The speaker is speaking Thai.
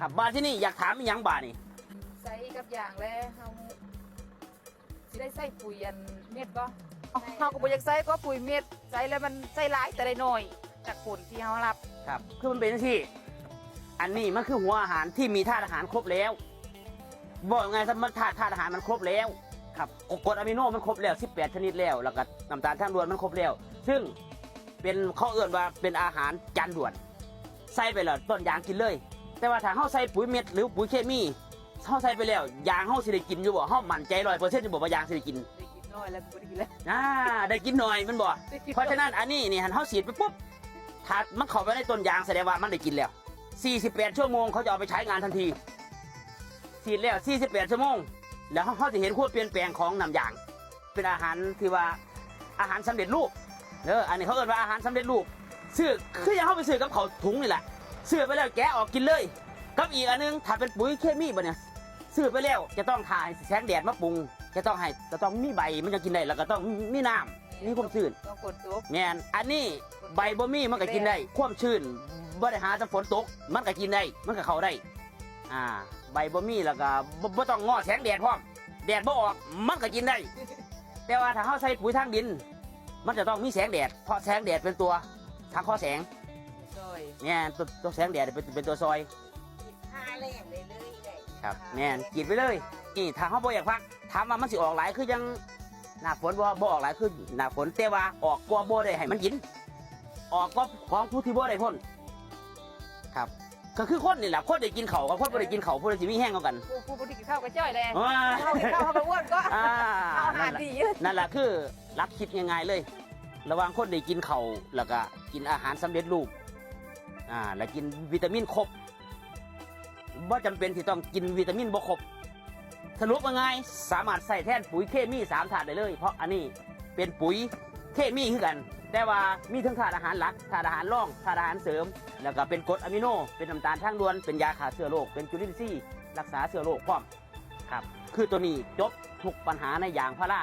ครับบ้านที่นี่อยากถามอีหยังบ้านนี่ใส่กับอย่างแล้วเฮาสิได้ใส่ปุ๋ยอันเม็ดบ่เฮาก็บ่อยากใส่ก็ปุ๋ยเม็ดใส่แล้วมันใส่หลายแต่ได้น้อยจากผลที่เฮารับครับ คือมันเป็นจังที่ อันนี้มันคือหัวอาหารที่มีธาตุอาหารครบแล้ว บอกไงสมมติธาตุธาตุอาหารมันครบแล้ว ครับกรดอะมิโนมันครบแล้ว 18 ชนิดแล้ว แล้วก็น้ำตาลทางด่วนมันครบแล้ว ซึ่งเป็นเขาเอื่นว่าเป็นอาหารจานด่วน ใส่ไปแล้วต้นยางกินเลย แต่ว่าถ้าเฮาใส่ปุ๋ยเม็ดหรือปุ๋ยเคมีเฮาใส่ไปแล้วยางเฮาสิได้กินอยู่บ่เฮามั่นใจ100%อยู่บ่ว่ายางสิได้กินได้กินน้อยแล้วบ่ได้กินแล้วอ่าได้กินหน่อยมันบ่ได้กินเพราะฉะนั้นอันนี้นี่หันเขาฉีดไปปุ๊บถ้ามันเข้าไปในต้นยางแสดงว่ามันได้กินแล้ว 48 ชั่วโมงเขาจะเอาไปใช้งานทันทีฉีดแล้ว 48 ชั่วโมง แล้วเขาจะเห็นความเปลี่ยนแปลงของน้ำยาง เป็นอาหารที่ว่าอาหารสำเร็จรูปเอออันนี้เขาเรียกว่าอาหารสำเร็จรูปซื้อคือยังเข้าไปซื้อกับเขาวถุงนี่แหละ ซื้อไปแล้วแกะออกกินเลยกับอีกอันนึงถ้าเป็นปุ๋ยเคมีบ่เนี่ยซื้อไปแล้วจะต้องถ่ายแสงแดดมาปรุง จะต้องให้จะต้องมีใบมันจะกินได้แล้วก็ต้องมีน้ำมีความชื้นต้องฝนตกแม่นอันนี้ใบบ่มีมันก็กินได้ ความชื้นบ่ได้หาแต่ฝนตกมันก็กินได้มันก็เข้าได้อ่าใบบ่มีแล้วก็บ่บ่ต้องง้อแสงแดดพร้อมแดดบ่ออกมันก็กินได้ แต่ว่าถ้าเฮาใส่ปุ๋ยทางดิน มันจะต้องมีแสงแดดเพราะแสงแดดเป็นตัวทางข้อแสง ซอยแม่นตัวตัวแสงแดดเป็นเป็นตัวซอยห้าแรงเลยเลยได้ครับแม่นกินไปเลยนี่ถ้าเฮาบ่อยากพักถามว่ามันสิออกหลายคือยังหน้าฝนบ่บ่ออกหลายคือหน้าฝนแต่ว่าออกกว่าบ่ได้ให้มันกิน ออกก็ของผู้ที่บ่ได้พ้นครับก็คือคนนี่แหละคนได้กินเขาวกับคนบ่ได้กินเขาวผู้ใดสิมีแห้งกว่ากันผู้ผู้บ่ได้กินข้าวก็จ้อยแลว้าเฮากินข้าวเฮาก็อ้วนก็อ่าเอาอาหานั่รนแหละดีอยู่นั่นแหละคือรักคิดง่ายๆเลย ระหว่างคนได้กินเขาวแล้วก็กินอาหารสำเร็จรูป อ่าแล้วกินวิตามินครบบ่จำเป็นที่ต้องกินวิตามินบ่ครบสรุปว่าไงายสามารถใส่แทนปุ๋ยเคมีสามถาดได้เลย เพราะอันนี้เป็นปุ๋ยเคมีคือกัน แต่ว่ามีทั้งถาดอาหารหลักถาดอาหารรองถาดอาหารเสริม แล้วก็เป็นกรดอะมิโน เป็นน้ำตาลทางด่วน เป็นยาฆ่าเชื้อโรค เป็นจุลินทรีย์รักษาเชื้อโรคพร้อมครับ คือตัวนี้จบทุกปัญหาในยางพารา